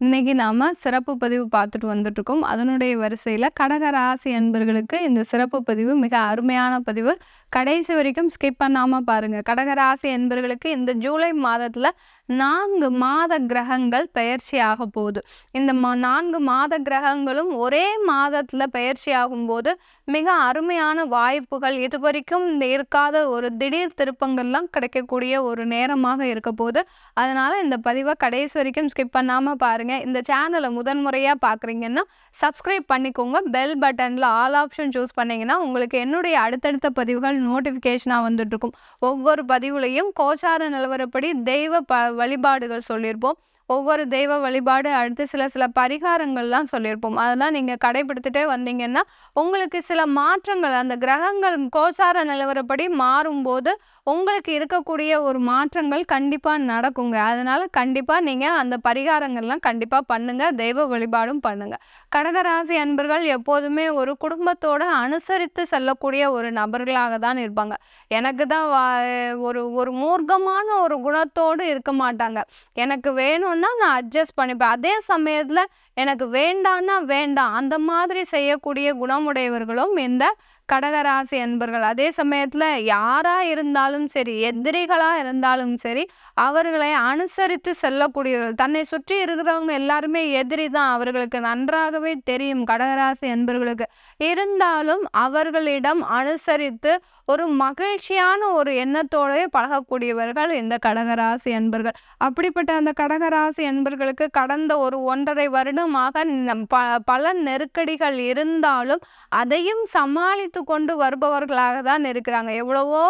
இன்றைக்கி நாம் சிறப்பு பதிவு பார்த்துட்டு வந்துட்ருக்கோம் அதனுடைய வரிசையில் கடக ராசி அன்பர்களுக்கு இந்த சிறப்பு பதிவு மிக அருமையான பதிவு. கடைசி வரைக்கும் ஸ்கிப் பண்ணாமல் பாருங்கள் கடகராசி என்பர்களுக்கு இந்த ஜூலை மாதத்தில் நான்கு மாத கிரகங்கள் பயிற்சி ஆக போகுது. இந்த மா நான்கு மாத கிரகங்களும் ஒரே மாதத்தில் பயிற்சி ஆகும்போது மிக அருமையான வாய்ப்புகள். இது வரைக்கும் இந்த இருக்காத ஒரு திடீர் திருப்பங்கள்லாம் கிடைக்கக்கூடிய ஒரு நேரமாக இருக்க போகுது. அதனால் இந்த பதிவை கடைசி வரைக்கும் ஸ்கிப் பண்ணாமல் பாருங்கள் இந்த சேனலை முதன்முறையாக பார்க்குறீங்கன்னா சப்ஸ்கிரைப் பண்ணிக்கோங்க. பெல் பட்டனில் ஆல் ஆப்ஷன் சூஸ் பண்ணிங்கன்னா உங்களுக்கு என்னுடைய அடுத்தடுத்த பதிவுகள் நோட்டிஃபிகேஷனாக வந்துட்டுருக்கும். ஒவ்வொரு பதிவுலையும் கோச்சார நிலவரப்படி தெய்வ ப வழிபாடுகள் சொல்லியிருப்போம். ஒவ்வொரு தெய்வ வழிபாடு அடுத்து சில சில பரிகாரங்கள்லாம் சொல்லியிருப்போம். அதெல்லாம் நீங்கள் கடைபிடித்துட்டே வந்தீங்கன்னா உங்களுக்கு சில மாற்றங்கள் அந்த கிரகங்கள் கோச்சார நிலவரப்படி மாறும்போது உங்களுக்கு இருக்கக்கூடிய ஒரு மாற்றங்கள் கண்டிப்பாக நடக்குங்க. அதனால் கண்டிப்பாக நீங்கள் அந்த பரிகாரங்கள்லாம் கண்டிப்பாக பண்ணுங்கள் தெய்வ வழிபாடும் பண்ணுங்கள் கடகராசி அன்பர்கள் எப்போதுமே ஒரு குடும்பத்தோடு அனுசரித்து செல்லக்கூடிய ஒரு நபர்களாக தான் இருப்பாங்க. எனக்கு தான் வா- ஒரு ஒரு மூர்க்கமான ஒரு குணத்தோடு இருக்க மாட்டாங்க. எனக்கு வேணும்னா நான் அட்ஜஸ்ட் பண்ணிப்பேன். அதே சமயத்தில் எனக்கு வேண்டான்னா வேண்டாம். அந்த மாதிரி செய்யக்கூடிய குணமுடையவர்களும் இந்த கடகராசி அன்பர்கள் அதே சமயத்தில் யாராக இருந்தாலும் சரி எதிரிகளாக இருந்தாலும் சரி அவர்களை அனுசரித்து செல்லக்கூடியவர்கள். தன்னை சுற்றி இருக்கிறவங்க எல்லாருமே எதிரி தான். அவர்களுக்கு நன்றாகவே தெரியும் கடகராசி அன்பர்களுக்கு. இருந்தாலும் அவர்களிடம் அனுசரித்து ஒரு மகிழ்ச்சியான ஒரு எண்ணத்தோடவே பழகக்கூடியவர்கள் இந்த கடகராசி அன்பர்கள். அப்படிப்பட்ட அந்த கடகராசி அன்பர்களுக்கு கடந்த ஒரு ஒன்றரை வருடமாக நம் ப பல நெருக்கடிகள் இருந்தாலும் அதையும் சமாளித்து கொண்டு வருபவர்களாக தான் இருக்கிறாங்க. எவ்வளவோ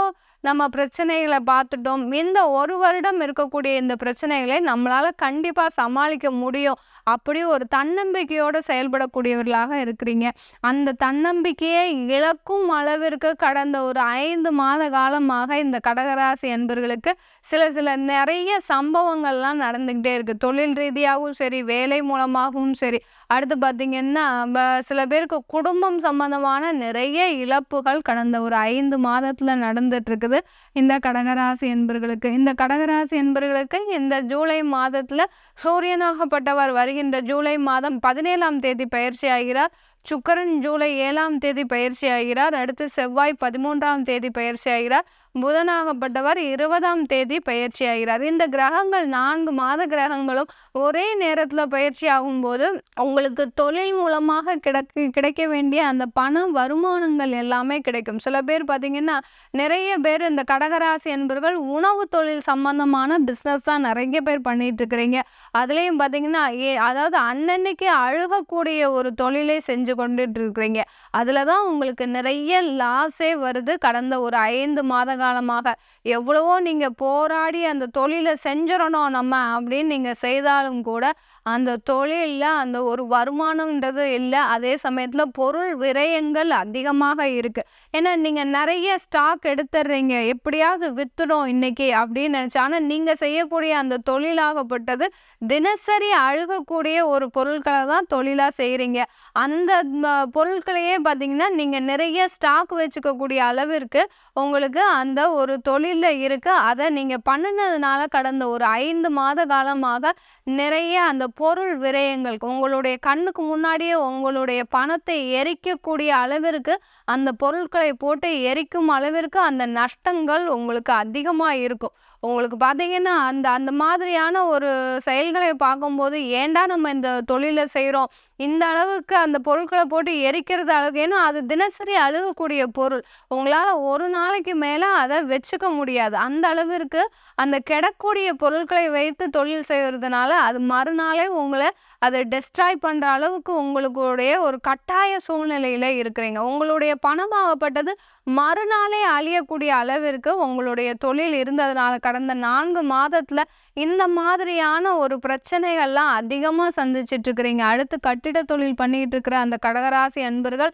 நம்ம பிரச்சனைகளை பார்த்துட்டோம். இந்த ஒரு வருடம் இருக்கக்கூடிய இந்த பிரச்சனைகளை நம்மளால் கண்டிப்பாக சமாளிக்க முடியும். அப்படி ஒரு தன்னம்பிக்கையோடு செயல்படக்கூடியவர்களாக இருக்கிறீங்க. அந்த தன்னம்பிக்கையை இழக்கும் அளவிற்கு கடந்த ஒரு ஐந்து மாத காலமாக இந்த கடகராசி என்பர்களுக்கு சில சில நிறைய சம்பவங்கள்லாம் நடந்துக்கிட்டே இருக்குது தொழில் ரீதியாகவும் சரி வேலை மூலமாகவும் சரி. அடுத்து பார்த்திங்கன்னா சில பேருக்கு குடும்பம் சம்பந்தமான நிறைய இழப்புகள் கடந்த ஒரு ஐந்து மாதத்தில் நடந்துட்டு இருக்குது இந்த கடகராசி என்பர்களுக்கு இந்த கடகராசி என்பர்களுக்கு இந்த ஜூலை மாதத்தில் சூரியனாகப்பட்டவர் வருகின்ற ஜூலை மாதம் பதினேழாம் தேதி பயிற்சி ஆகிறார் சுக்கரன் ஜூலை ஏழாம் தேதி பயிற்சி ஆகிறார் அடுத்து செவ்வாய் பதிமூன்றாம் தேதி பயிற்சி ஆகிறார் புதனாகப்பட்டவர் இருபதாம் தேதி பயிற்சி ஆகிறார். இந்த கிரகங்கள் நான்கு மாத கிரகங்களும் ஒரே நேரத்தில் பயிற்சி ஆகும்போது உங்களுக்கு தொழில் மூலமாக கிடைக்க கிடைக்க வேண்டிய அந்த பண வருமானங்கள் எல்லாமே கிடைக்கும். சில பேர் பார்த்தீங்கன்னா நிறைய பேர் இந்த கடகராசி என்பவர்கள் உணவு தொழில் சம்பந்தமான பிஸ்னஸ் தான் நிறைய பேர் பண்ணிட்டு இருக்கிறீங்க. அதுலேயும் பார்த்தீங்கன்னா ஏ அதாவது அன்னன்னைக்கு அழுகக்கூடிய ஒரு தொழிலை செஞ்சு கொண்டுட்டு இருக்கிறீங்க. அதில் தான் உங்களுக்கு நிறைய லாஸே வருது. கடந்த ஒரு ஐந்து மாத காலமாக எவ்வளவோ நீங்கள் போராடி அந்த தொழிலை செஞ்சிடணும் நம்ம அப்படின்னு நீங்கள் செய்தாலும் கூட அந்த தொழிலில் அந்த ஒரு வருமானம்ன்றது இல்லை. அதே சமயத்தில் பொருள் விரயங்கள் அதிகமாக இருக்குது ஏன்னா நீங்கள் நிறைய ஸ்டாக் எடுத்துடுறீங்க. எப்படியாவது வித்துடும் இன்னைக்கு அப்படின்னு நினச்சி ஆனால் நீங்கள் செய்யக்கூடிய அந்த தொழிலாகப்பட்டது தினசரி அழுகக்கூடிய ஒரு பொருட்களை தான் தொழிலாக செய்கிறீங்க அந்த பொருட்களையே பார்த்தீங்கன்னா நீங்கள் நிறைய ஸ்டாக் வச்சுக்கக்கூடிய அளவிற்கு உங்களுக்கு அந்த ஒரு தொழிலில் இருக்குது அதை நீங்கள் பண்ணினதுனால கடந்த ஒரு ஐந்து மாத காலமாக நிறைய அந்த பொருள் விரயங்கள் உங்களுடைய கண்ணுக்கு முன்னாடியே உங்களுடைய பணத்தை எரிக்கக்கூடிய அளவிற்கு அந்த பொருட்களை போட்டு எரிக்கும் அளவிற்கு அந்த நஷ்டங்கள் உங்களுக்கு அதிகமாக இருக்கும். உங்களுக்கு பார்த்தீங்கன்னா அந்த அந்த மாதிரியான ஒரு செயல்களை பார்க்கும்போது ஏன்டா நம்ம இந்த தொழிலை செய்கிறோம் இந்த அளவுக்கு அந்த பொருட்களை போட்டு எரிக்கிறது அளவுக்கு ஏன்னா அது தினசரி அழுகக்கூடிய பொருள். உங்களால் ஒரு நாளைக்கு மேலே அதை வச்சுக்க முடியாது. அந்த அளவிற்கு அந்த கிடக்கூடிய பொருட்களை வைத்து தொழில் செய்கிறதுனால அது மறுநாளே உங்களை அதை டெஸ்ட்ராய் பண்ணுற அளவுக்கு உங்களுடைய ஒரு கட்டாய சூழ்நிலையில் இருக்கிறீங்க. உங்களுடைய பணமாகப்பட்டது மறுநாளே அழியக்கூடிய அளவிற்கு உங்களுடைய தொழில் இருந்ததுனால கடந்த நான்கு மாதத்தில் இந்த மாதிரியான ஒரு பிரச்சனைகள்லாம் அதிகமாக சந்திச்சிட்டு இருக்கிறீங்க அடுத்து கட்டிட தொழில் பண்ணிட்டு இருக்கிற அந்த கடகராசி அன்பர்கள்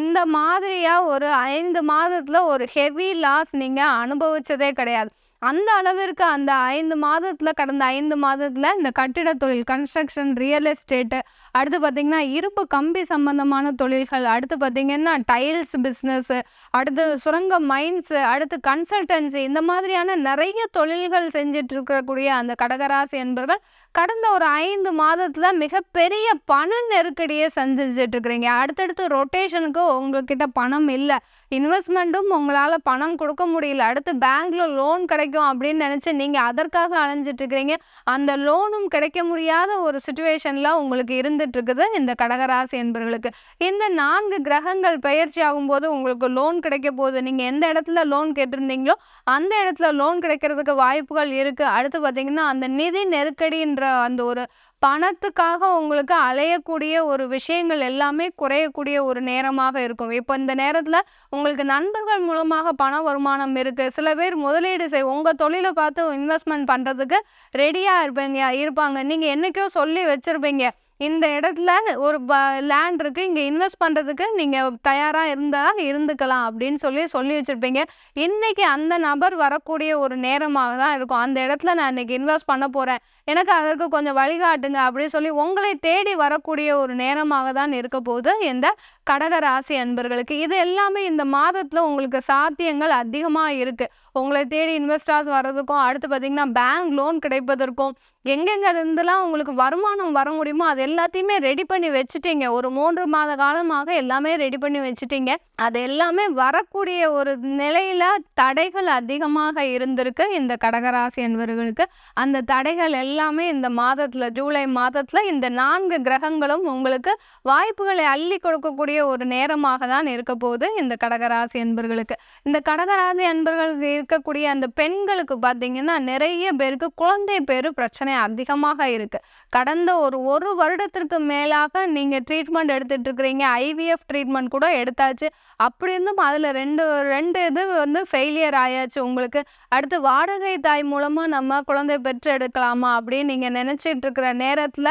இந்த மாதிரியாக ஒரு ஐந்து மாதத்தில் ஒரு ஹெவி லாஸ் நீங்கள் அனுபவிச்சதே கிடையாது. அந்த அளவிற்கு அந்த ஐந்து மாதத்தில் கடந்த ஐந்து மாதத்தில் இந்த கட்டிட தொழில் கன்ஸ்ட்ரக்ஷன் ரியல் எஸ்டேட்டு அடுத்து பார்த்திங்கன்னா இருப்பு கம்பி சம்பந்தமான தொழில்கள் அடுத்து பார்த்திங்கன்னா டைல்ஸ் பிஸ்னஸ்ஸு அடுத்து சுரங்க மைன்ஸு அடுத்து கன்சல்டன்சி இந்த மாதிரியான நிறைய தொழில்கள் செஞ்சிட்ருக்கக்கூடிய அந்த கடகராசி என்பவர்கள் கடந்த ஒரு ஐந்து மாதத்தில் மிகப்பெரிய பண நெருக்கடியை சந்திச்சுட்டு இருக்கிறீங்க அடுத்தடுத்து ரொட்டேஷனுக்கு உங்ககிட்ட பணம் இல்லை. இன்வெஸ்ட்மெண்ட்டும் உங்களால் பணம் கொடுக்க முடியல. அடுத்து பேங்க்ல லோன் கிடைக்கும் அப்படின்னு நினச்சி நீங்கள் அதற்காக அலைஞ்சிட்டு இருக்கிறீங்க அந்த லோனும் கிடைக்க முடியாத ஒரு சுச்சுவேஷனில் உங்களுக்கு இருந்துட்டு இருக்குது இந்த கடகராசி என்பவர்களுக்கு இந்த நான்கு கிரகங்கள் பயிற்சி ஆகும்போது உங்களுக்கு லோன் கிடைக்க போகுது. நீங்கள் எந்த இடத்துல லோன் கேட்டிருந்தீங்களோ அந்த இடத்துல லோன் கிடைக்கிறதுக்கு வாய்ப்புகள் இருக்குது அடுத்து பார்த்தீங்கன்னா அந்த நிதி நெருக்கடின்ற அந்த ஒரு பணத்துக்காக உங்களுக்கு அலையக்கூடிய ஒரு விஷயங்கள் எல்லாமே குறையக்கூடிய ஒரு நேரமாக இருக்கும். இப்போ இந்த நேரத்தில் உங்களுக்கு நண்பர்கள் மூலமாக பண வருமானம் இருக்குது சில பேர் முதலீடு செய் உங்கள் தொழிலை பார்த்து இன்வெஸ்ட்மெண்ட் பண்ணுறதுக்கு ரெடியாக இருப்பீங்க இருப்பாங்க. நீங்கள் என்றைக்கோ சொல்லி வச்சுருப்பீங்க. இந்த இடத்துல ஒரு ப லேண்ட் இருக்குது இங்கே இன்வெஸ்ட் பண்ணுறதுக்கு நீங்கள் தயாராக இருந்தால் இருந்துக்கலாம் அப்படின்னு சொல்லி சொல்லி வச்சுருப்பீங்க. இன்றைக்கி அந்த நபர் வரக்கூடிய ஒரு நேரமாக தான் இருக்கும். அந்த இடத்துல நான் இன்றைக்கி இன்வெஸ்ட் பண்ண போகிறேன் எனக்கு அதற்கு கொஞ்சம் வழிகாட்டுங்க அப்படின்னு சொல்லி உங்களை தேடி வரக்கூடிய ஒரு நேரமாக தான் இருக்க போகுது இந்த கடகராசி அன்பர்களுக்கு. இது எல்லாமே இந்த மாதத்தில் உங்களுக்கு சாத்தியங்கள் அதிகமாக இருக்குது உங்களை தேடி இன்வெஸ்டர்ஸ் வர்றதுக்கும் அடுத்து பார்த்திங்கன்னா பேங்க் லோன் கிடைப்பதற்கும் எங்கெங்கே இருந்துலாம் உங்களுக்கு வருமானம் வர முடியுமோ அது எல்லாத்தையுமே ரெடி பண்ணி வச்சுட்டீங்க. ஒரு மூன்று மாத காலமாக எல்லாமே ரெடி பண்ணி வச்சுட்டீங்க. அது எல்லாமே வரக்கூடிய ஒரு நிலையில் தடைகள் அதிகமாக இருந்திருக்கு இந்த கடகராசி என்பவர்களுக்கு அந்த தடைகள் எல்லாம் எல்லாமே இந்த மாதத்தில் ஜூலை மாதத்தில் இந்த நான்கு கிரகங்களும் உங்களுக்கு வாய்ப்புகளை அள்ளி கொடுக்கக்கூடிய ஒரு நேரமாக தான் இருக்க போகுது இந்த கடகராசி என்பர்களுக்கு இந்த கடகராசி அன்பர்களுக்கு இருக்கக்கூடிய அந்த பெண்களுக்கு பார்த்தீங்கன்னா நிறைய பேருக்கு குழந்தை பேர் பிரச்சனை அதிகமாக இருக்குது கடந்த ஒரு ஒரு வருடத்திற்கு மேலாக நீங்கள் ட்ரீட்மெண்ட் எடுத்துகிட்டு இருக்கிறீங்க ஐவிஎஃப் ட்ரீட்மெண்ட் கூட எடுத்தாச்சு. அப்படி இருந்தும் அதில் ரெண்டு ரெண்டு இது வந்து ஃபெயிலியர் ஆயாச்சு. உங்களுக்கு அடுத்து வாடகை தாய் மூலமாக நம்ம குழந்தை பெற்று எடுக்கலாமா அப்படின்னு நீங்கள் நினச்சிட்டு இருக்கிற நேரத்தில்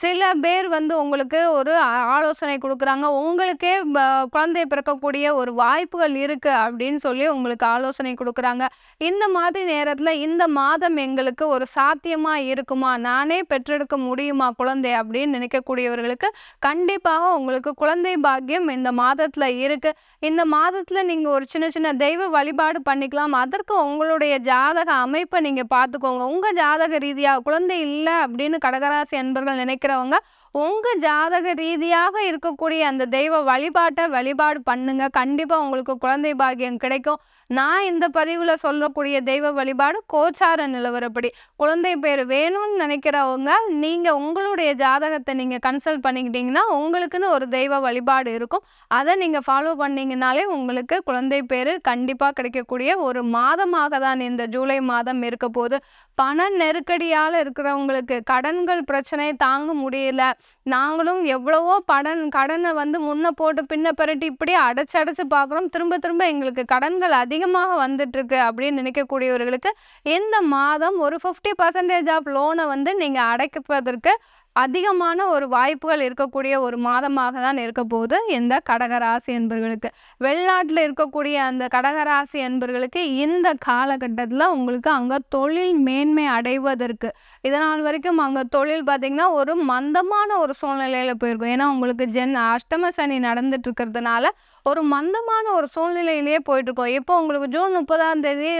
சில பேர் வந்து உங்களுக்கு ஒரு ஆலோசனை கொடுக்குறாங்க. உங்களுக்கே குழந்தை பிறக்கக்கூடிய ஒரு வாய்ப்புகள் இருக்குது அப்படின்னு சொல்லி உங்களுக்கு ஆலோசனை கொடுக்குறாங்க. இந்த மாதிரி நேரத்தில் இந்த மாதம் எங்களுக்கு ஒரு சாத்தியமாக இருக்குமா? நானே பெற்றெடுக்க முடியுமா குழந்தை? அப்படின்னு நினைக்கக்கூடியவர்களுக்கு கண்டிப்பாக உங்களுக்கு குழந்தை பாக்கியம் இந்த மாதத்தில் இருக்குது இந்த மாதத்தில் நீங்கள் ஒரு சின்ன சின்ன தெய்வ வழிபாடு பண்ணிக்கலாம். அதற்கு உங்களுடைய ஜாதக அமைப்பை நீங்கள் பார்த்துக்கோங்க. உங்கள் ஜாதக ரீதியாக குழந்தை இல்லை அப்படின்னு கடகராசி அன்பர்கள் இருக்கிறவங்க உங்கள் ஜாதக ரீதியாக இருக்கக்கூடிய அந்த தெய்வ வழிபாட்டை வழிபாடு பண்ணுங்க. கண்டிப்பாக உங்களுக்கு குழந்தை பாகியம் கிடைக்கும். நான் இந்த பதிவில் சொல்லக்கூடிய தெய்வ வழிபாடு கோச்சார நிலவரப்படி. குழந்தை பேர் வேணும்னு நினைக்கிறவங்க நீங்கள் உங்களுடைய ஜாதகத்தை நீங்கள் கன்சல்ட் பண்ணிக்கிட்டீங்கன்னா உங்களுக்குன்னு ஒரு தெய்வ வழிபாடு இருக்கும். அதை நீங்கள் ஃபாலோ பண்ணிங்கனாலே உங்களுக்கு குழந்தை பேர் கண்டிப்பாக கிடைக்கக்கூடிய ஒரு மாதமாக தான் இந்த ஜூலை மாதம் இருக்க போது பண நெருக்கடியால் இருக்கிறவங்களுக்கு கடன்கள் பிரச்சனை தாங்க முடியல. நாங்களும் எவ்வளவோ படன் கடனை வந்து முன்ன போட்டு பின்ன பெரட்டி இப்படியே அடைச்சு அடைச்சு பார்க்குறோம். திரும்ப திரும்ப எங்களுக்கு கடன்கள் அதிகமாக வந்துட்டுருக்கு அப்படின்னு நினைக்கக்கூடியவர்களுக்கு இந்த மாதம் ஒரு ஃபிஃப்டி பர்சன்டேஜ் ஆஃப் லோனை வந்து நீங்கள் அடைப்பதற்கு அதிகமான ஒரு வாய்ப்புகள் இருக்கக்கூடிய ஒரு மாதமாக தான் இருக்க போகுது இந்த கடகராசி என்பர்களுக்கு. வெளிநாட்டில் இருக்கக்கூடிய அந்த கடகராசி என்பர்களுக்கு இந்த காலகட்டத்தில் உங்களுக்கு அங்கே தொழில் மேன்மை அடைவதற்கு இதனால் வரைக்கும் அங்கே தொழில் பார்த்திங்கன்னா ஒரு மந்தமான ஒரு சூழ்நிலையில் போயிருக்கும். ஏன்னா உங்களுக்கு ஜென் அஷ்டம சனி நடந்துட்டு இருக்கிறதுனால ஒரு மந்தமான ஒரு சூழ்நிலையிலேயே போயிட்டுருக்கோம். இப்போ உங்களுக்கு ஜூன் முப்பதாம் தேதி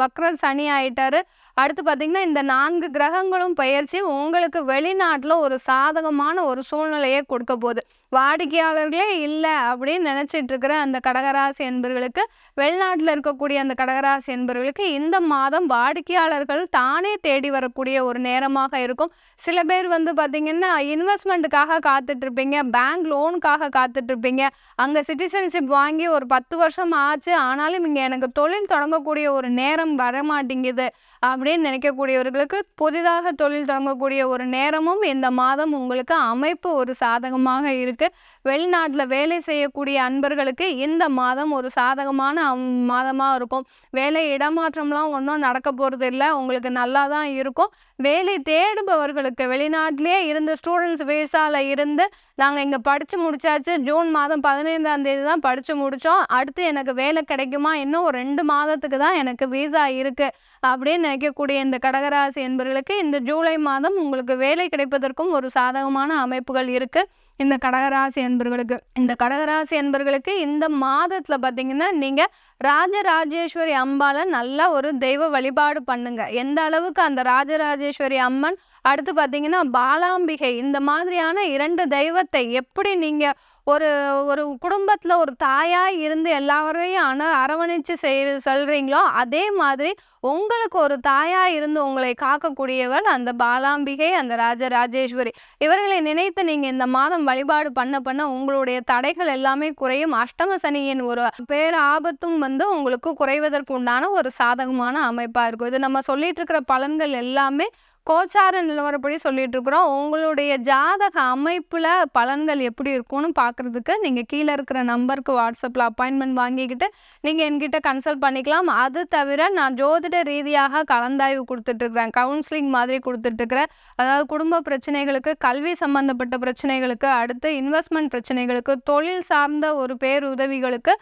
வக்ர சனி ஆயிட்டாரு. அடுத்து பார்த்திங்கன்னா இந்த நான்கு கிரகங்களும் பயிற்சி உங்களுக்கு வெளிநாட்டில் ஒரு சாதகமான ஒரு சூழ்நிலையை கொடுக்க போகுது. வாடிக்கையாளர்களே இல்லை அப்படின்னு நினச்சிட்டு இருக்கிற அந்த கடகராசி என்பர்களுக்கு வெளிநாட்டில் இருக்கக்கூடிய அந்த கடகராசி என்பவர்களுக்கு இந்த மாதம் வாடிக்கையாளர்கள் தானே தேடி வரக்கூடிய ஒரு நேரமாக இருக்கும். சில பேர் வந்து பார்த்திங்கன்னா இன்வெஸ்ட்மெண்ட்டுக்காக காத்துட்ருப்பீங்க பேங்க் லோனுக்காக காத்துட்ருப்பீங்க. அங்கே சிட்டிசன்ஷிப் வாங்கி ஒரு பத்து வருஷம் ஆச்சு ஆனாலும் இங்கே எனக்கு தொழில் தொடங்கக்கூடிய ஒரு நேரம் வரமாட்டேங்குது. அப்படின்னு நினைக்கக்கூடியவர்களுக்கு புதிதாக தொழில் தொடங்கக்கூடிய ஒரு நேரமும் இந்த மாதம் உங்களுக்கு அமைப்பு ஒரு சாதகமாக இருக்குது வெளிநாட்டில் வேலை செய்யக்கூடிய அன்பர்களுக்கு இந்த மாதம் ஒரு சாதகமான மாதமாக இருக்கும். வேலை இடமாற்றம்லாம் ஒன்றும் நடக்க போகிறது இல்லை. உங்களுக்கு நல்லா தான் இருக்கும். வேலை தேடுபவர்களுக்கு வெளிநாட்டிலே இருந்து ஸ்டூடெண்ட்ஸ் வீசாவில் இருந்து நாங்கள் இங்கே படித்து முடிச்சாச்சு. ஜூன் மாதம் பதினைந்தாம் தேதி தான் படித்து முடித்தோம் அடுத்து எனக்கு வேலை கிடைக்குமா? இன்னும் ஒரு ரெண்டு மாதத்துக்கு தான் எனக்கு வீசா இருக்குது அப்படின்னு நினைக்கக்கூடிய இந்த கடகராசி என்பவர்களுக்கு இந்த ஜூலை மாதம் உங்களுக்கு வேலை கிடைப்பதற்கும் ஒரு சாதகமான அமைப்புகள் இருக்குது இந்த கடகராசி அன்பர்களுக்கு. இந்த கடகராசி என்பர்களுக்கு இந்த மாதத்தில் பார்த்தீங்கன்னா நீங்கள் ராஜராஜேஸ்வரி அம்பால நல்ல ஒரு தெய்வ வழிபாடு பண்ணுங்க. எந்த அளவுக்கு அந்த ராஜராஜேஸ்வரி அம்மன் அடுத்து பார்த்தீங்கன்னா பாலாம்பிகை இந்த மாதிரியான இரண்டு தெய்வத்தை எப்படி நீங்கள் ஒரு ஒரு குடும்பத்தில் ஒரு தாயாக இருந்து எல்லாரையும் அண அரவணைச்சு செய் சொல்கிறீங்களோ அதே மாதிரி உங்களுக்கு ஒரு தாயாக இருந்து உங்களை காக்கக்கூடியவர் அந்த பாலாம்பிகை அந்த ராஜராஜேஸ்வரி இவர்களை நினைத்து நீங்கள் இந்த மாதம் வழிபாடு பண்ண பண்ண உங்களுடைய தடைகள் எல்லாமே குறையும். அஷ்டம சனியின் ஒரு பேர் ஆபத்தும் வந்து உங்களுக்கு குறைவதற்கு உண்டான ஒரு சாதகமான அமைப்பாக இருக்கும். இது நம்ம சொல்லிட்டு இருக்கிற பலன்கள் எல்லாமே கோச்சார நிலவரப்படி சொல்லிட்டு இருக்கிறோம் உங்களுடைய ஜாதக அமைப்பில் பலன்கள் எப்படி இருக்கும்னு பார்க்குறதுக்கு நீங்கள் கீழே இருக்கிற நம்பருக்கு வாட்ஸ்அப்பில் அப்பாயின்மெண்ட் வாங்கிக்கிட்டு நீங்கள் என்கிட்ட கன்சல்ட் பண்ணிக்கலாம். அது தவிர நான் ஜோதிட ரீதியாக கலந்தாய்வு கொடுத்துட்ருக்குறேன் கவுன்சிலிங் மாதிரி கொடுத்துட்ருக்குறேன் அதாவது குடும்ப பிரச்சனைகளுக்கு கல்வி சம்பந்தப்பட்ட பிரச்சனைகளுக்கு அடுத்து இன்வெஸ்ட்மெண்ட் பிரச்சனைகளுக்கு தொழில் சார்ந்த ஒரு பேருதவிகளுக்கு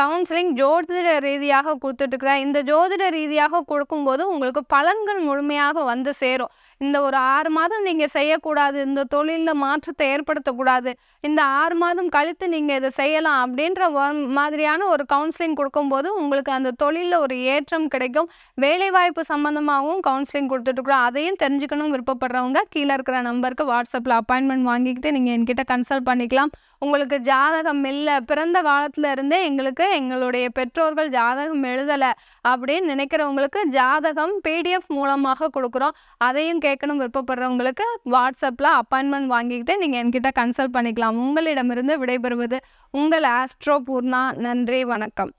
கவுன்சிலிங் ஜோதிட ரீதியாக கொடுத்துட்ருக்குறேன் இந்த ஜோதிட ரீதியாக கொடுக்கும்போது உங்களுக்கு பலன்கள் முழுமையாக வந்து சேரும். இந்த ஒரு ஆறு மாதம் நீங்கள் செய்யக்கூடாது. இந்த தொழிலில் மாற்றத்தை ஏற்படுத்தக்கூடாது. இந்த ஆறு மாதம் கழித்து நீங்கள் இதை செய்யலாம் அப்படின்ற மாதிரியான ஒரு கவுன்சிலிங் கொடுக்கும்போது உங்களுக்கு அந்த தொழிலில் ஒரு ஏற்றம் கிடைக்கும். வேலைவாய்ப்பு சம்மந்தமாகவும் கவுன்சிலிங் கொடுத்துட்ருக்குறோம் அதையும் தெரிஞ்சுக்கணும் விருப்பப்படுறவங்க கீழே இருக்கிற நம்பருக்கு வாட்ஸ்அப்பில் அப்பாயின்மெண்ட் வாங்கிக்கிட்டு நீங்கள் என்கிட்ட கன்சல்ட் பண்ணிக்கலாம். உங்களுக்கு ஜாதகம் இல்லை பிறந்த காலத்தில் இருந்தே எங்களுக்கு எங்களுடைய பெற்றோர்கள் ஜாதகம் எழுதலை அப்படின்னு நினைக்கிறவங்களுக்கு ஜாதகம் பிடிஎஃப் மூலமாக கொடுக்குறோம். அதையும் கேட்கணும் விருப்பப்படுறவங்களுக்கு வாட்ஸ்அப்பில் அப்பாயின்மெண்ட் வாங்கிக்கிட்டு நீங்கள் என்கிட்ட கன்சல்ட் பண்ணிக்கலாம். உங்களிடமிருந்து விடைபெறுவது உங்கள் ஆஸ்ட்ரோ பூர்ணா நன்றி வணக்கம்.